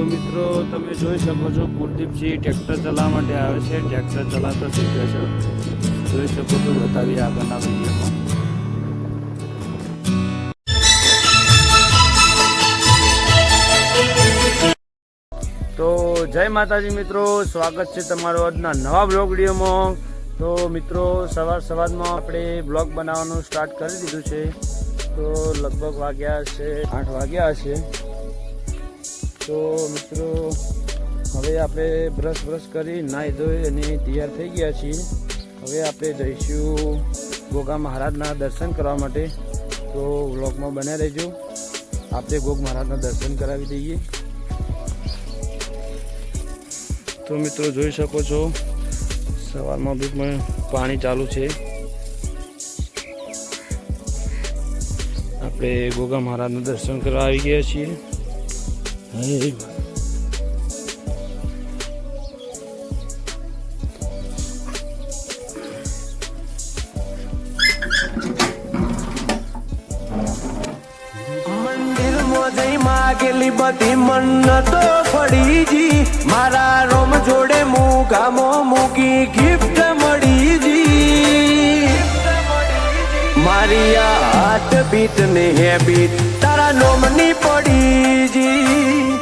તો મિત્રો, તમે જોઈ શકો છો, કુલદીપજી ટ્રેક્ટર ચલાવવા માટે આવે છે. ટ્રેક્ટર ચલાવતો શીખે છે. જોઈ શકો છો, બતાવીએ આગળના વિડીયોમાં. તો જય માતાજી મિત્રો, સ્વાગત છે તમારો આજના નવા બ્લોગ વિડીયોમાં. તો મિત્રો, સવાર સવારમાં આપણે બ્લોગ બનાવવાનું સ્ટાર્ટ કરી દીધું છે. તો લગભગ વાગ્યા છે, આઠ વાગ્યા હશે. તો મિત્રો, હવે આપણે બ્રશ બ્રશ કરી નાહી ધોઈ અને તૈયાર થઈ ગયા છીએ. હવે આપણે જઈશું ગોગા મહારાજના દર્શન કરવા માટે. તો વ્લોગમાં બન્યા રહેજો. આપણે ગોગ મહારાજના દર્શન કરાવી દઈએ. તો મિત્રો, જોઈ શકો છો, સવારમાં બી પણ ચાલુ છે. આપણે ગોગા મહારાજના દર્શન કરવા આવી ગયા છીએ. જઈ માગેલી બધી મન્નતો ફળીજી. મારા રોમ જોડે મુગામો મૂકી ગિફ્ટ મારી હાથ બીટ ને હેબીટ તારા નોમની પડીજી.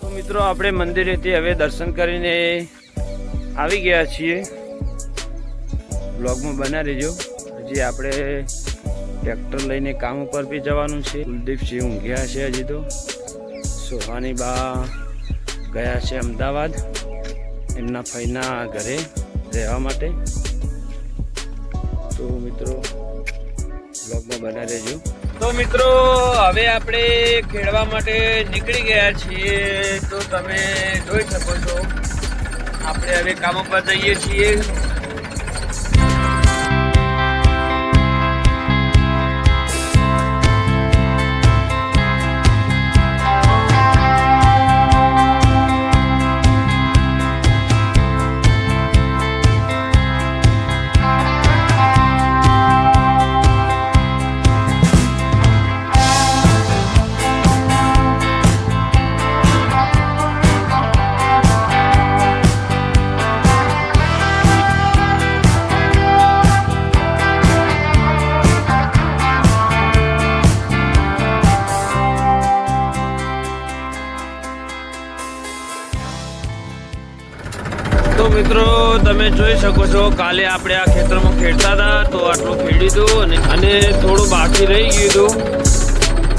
તો મિત્રો, આપણે મંદિરેથી હવે દર્શન કરીને આવી ગયા છીએ. બ્લોગમાં બના રહેજો. હજી આપણે ટ્રેક્ટર લઈને કામ ઉપર બી જવાનું છે. કુલદીપસિંહ ઊંઘ્યા છે હજી તો. સોહાની બા ગયા છે અમદાવાદ. એમના ફઈના ઘરે રહેવા માટે. તો મિત્રો બ્લોગમાં બના રહેજો. તો મિત્રો, હવે આપણે ખેડવા માટે નીકળી ગયા છીએ. તો તમે જોઈ શકો છો. આપણે હવે કામ ઉપર જઈએ છીએ. મિત્રો, તમે જોઈ શકો છો, કાલે આપણે આ ખેતરમાં ખેડતા હતા, તો આટલું ખેડી દઉં અને થોડું બાકી રહી ગયું હતું.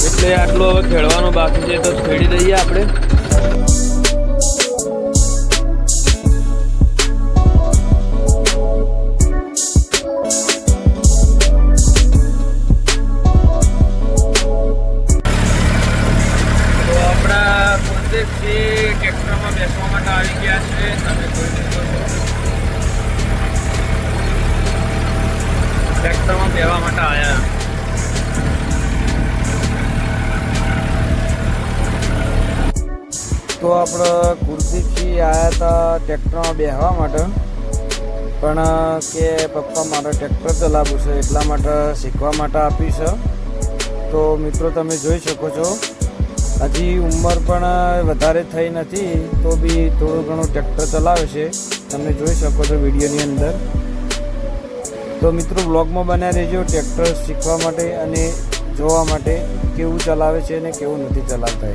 એટલે આટલું હવે ખેડવાનું બાકી છે, તો ખેડી દઈએ આપણે. ટ્રેક્ટરમાં બેસવા માટે આવ્યા તો આપણે કુર્સીથી આવ્યા હતા ટ્રેક્ટરમાં બેસવા માટે. પણ, કે પપ્પા મારે ટ્રેક્ટર ચલાવવું છે એટલા માટે શીખવા માટે આપી છે. તો મિત્રો, તમે જોઈ શકો છો. હજી ઉંમર પણ વધારે થઈ નથી, તો બી થોડું ઘણું ટ્રેક્ટર ચલાવે છે. તમે જોઈ શકો છો વિડીયોની અંદર. તો મિત્રો બ્લોગમાં બન્યા રહેજો ટ્રેક્ટર શીખવા માટે અને જોવા માટે કેવું ચલાવે છે અને કેવું નથી ચલાવતા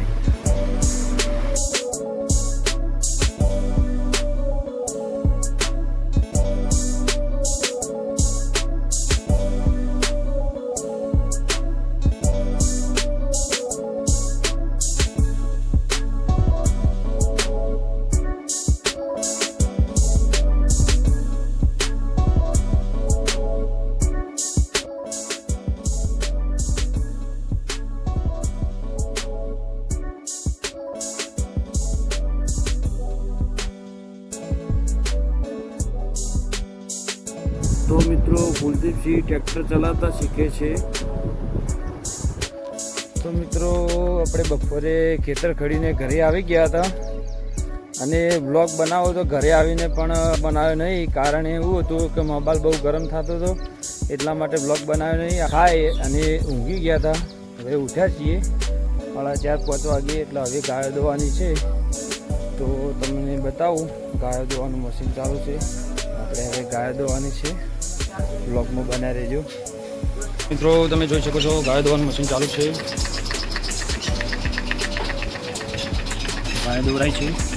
તો મિત્રો કુલદીપસિંહ ટ્રેક્ટર ચલાવતા શીખે છે. તો મિત્રો આપણે બપોરે ખેતર ખડીને ઘરે આવી ગયા હતા. અને બ્લોગ બનાવો તો ઘરે આવીને પણ બનાવ્યો નહીં, કારણ એવું હતું કે મોબાઈલ બહુ ગરમ થતો હતો, એટલા માટે બ્લોગ બનાવ્યો નહીં. ખાય અને ઊંઘી ગયા હતા. હવે ઉઠ્યા છીએ. સાડા ચાર પાંચ વાગે, એટલે હવે ગાયો દોવાની છે. તો તમને બતાવું, ગાયો દોવાનું મશીન ચાલુ છે. આપણે હવે ગાયો દોવાની છે. બ્લોગમાં બનાવી રહેજો. મિત્રો, તમે જોઈ શકો છો, ગાયો દોવાનું મશીન ચાલુ છે. ગાયો દોરાય છે.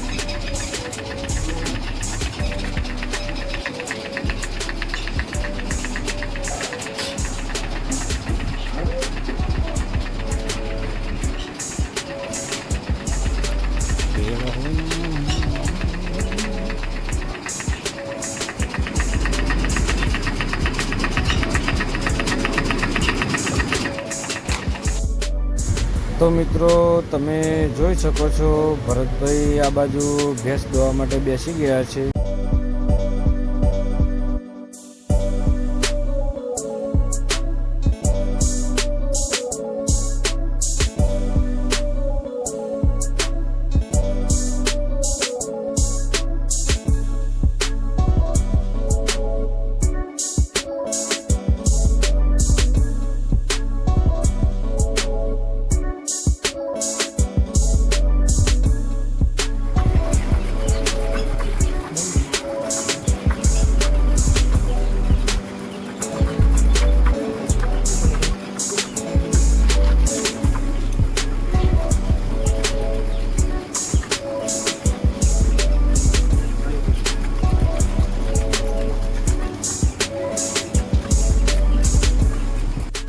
તો મિત્રો, તમે જોઈ શકો છો, ભરતભાઈ આ બાજુ ભેંસ દોવા માટે બેસી ગયા છે.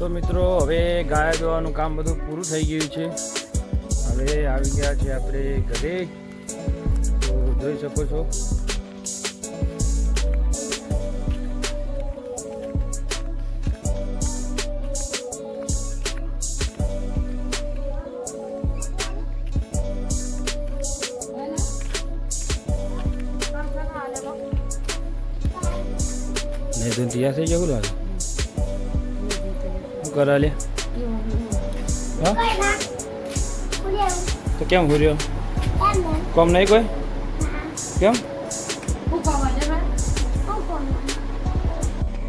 મિત્રો, હવે ગાય દોવાનું કામ બધું પૂરું થઈ ગયું છે. હવે આવી ગયા છે આપણે ઘરે. તો જોઈ શકો છો. નહીં તો તૈયાર થઈ જવું લાગે કરા લે તો કેમ ઘૂર્યો કોમ નહીં કોઈ? કેમ?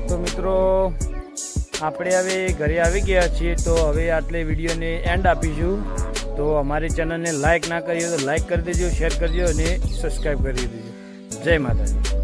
તો મિત્રો, આપણે હવે ઘરે આવી ગયા છીએ તો હવે આટલે વિડીયોને એન્ડ આપીશું. તો અમારી ચેનલને લાઇક ના કરી તો લાઇક કરી દેજો શેર કરજો અને સબસ્ક્રાઈબ કરી દેજો. જય માતાજી.